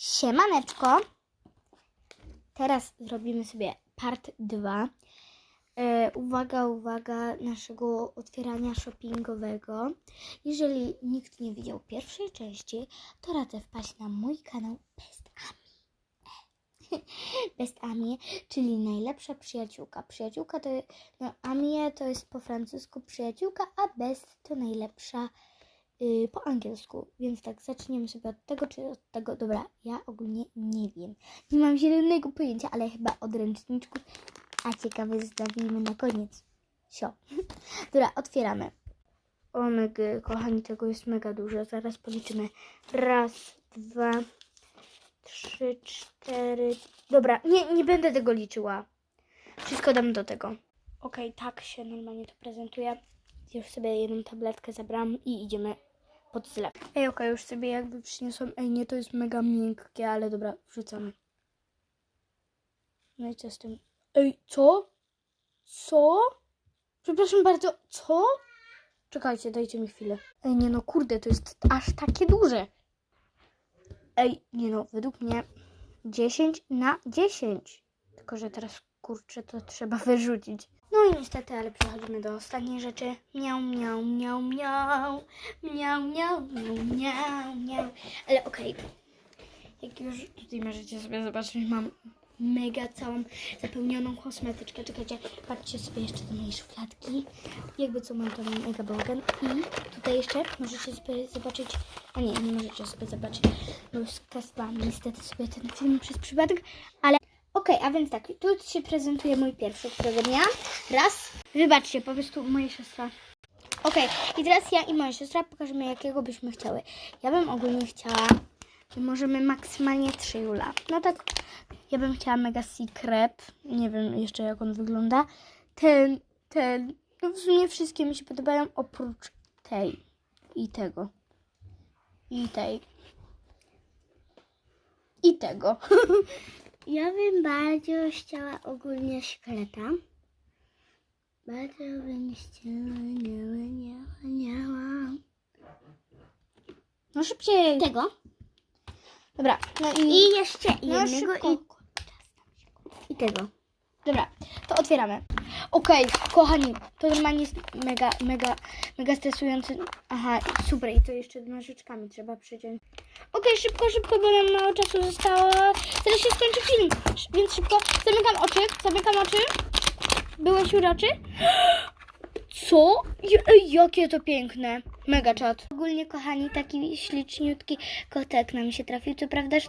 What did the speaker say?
Siemaneczko. Teraz zrobimy sobie part 2. E, uwaga, uwaga naszego otwierania shoppingowego. Jeżeli nikt nie widział pierwszej części, to radzę wpaść na mój kanał Best Ami. Best Ami, czyli najlepsza przyjaciółka. Przyjaciółka to no, Amie to jest po francusku przyjaciółka, a Best to najlepsza y, po angielsku. Więc tak, zaczniemy sobie od tego czy od tego. Dobra, ja ogólnie nie wiem. Nie mam zielonego pojęcia, ale chyba od ręczniczków. A ciekawe zostawimy na koniec. Sio. Dobra, otwieramy. O mega, kochani, tego jest mega dużo. Zaraz policzymy. Raz, dwa, trzy, cztery. Dobra, nie, nie będę tego liczyła. Wszystko dam do tego. Okej, tak się normalnie to prezentuje. Już sobie jedną tabletkę zabrałam i idziemy pod zlew. Ej, okej, już sobie jakby przyniosłam. Ej, nie, to jest mega miękkie, ale dobra, wrzucamy. No i co z tym? Ej, co? Co? Przepraszam bardzo, co? Czekajcie, dajcie mi chwilę. Ej, nie no, kurde, to jest aż takie duże. Ej, nie no, według mnie 10 na 10. Tylko, że teraz, kurczę, to trzeba wyrzucić. No niestety, ale przechodzimy do ostatniej rzeczy. Miau, miau, miau, miau. Miau, miau, miau, miau, miau. Ale okej. Jak już tutaj możecie sobie zobaczyć, mam mega całą zapełnioną kosmetyczkę. Czekajcie, patrzcie sobie jeszcze do mojej szufladki. Jakby co mam tam mega bałagan. I tutaj jeszcze możecie sobie zobaczyć, a nie, nie możecie sobie zobaczyć, bo skasowałam niestety sobie ten film przez przypadek, ale okej, a więc tak, tu się prezentuje mój pierwszy, którego miałam. Raz. Wybaczcie, po prostu moja siostra. Okej, i teraz ja i moja siostra pokażemy, jakiego byśmy chciały. Ja bym ogólnie chciała, że możemy maksymalnie trzy Jula. No tak, ja bym chciała mega secret. Nie wiem jeszcze, jak on wygląda. Ten, ten. No w sumie wszystkie mi się podobają, oprócz tej i tego. I tej. I tego. Ja bym bardzo chciała ogólnie szkleta. Bardzo bym chciała, nie, nie, nie, No szybciej. Tego. Dobra, no i, I jeszcze no jednego i, i tego. Dobra, to otwieramy. Okej, kochani, to normalnie jest mega, mega, mega stresujące. Aha, super, i to jeszcze nożyczkami trzeba przyciąć. Okej, szybko, szybko, bo nam mało czasu zostało. Zaraz się skończy film, więc szybko. Zamykam oczy, zamykam oczy. Byłeś uroczy? Co? Jakie to piękne. Mega czat. Ogólnie, kochani, taki śliczniutki kotek nam się trafił. Co prawda, że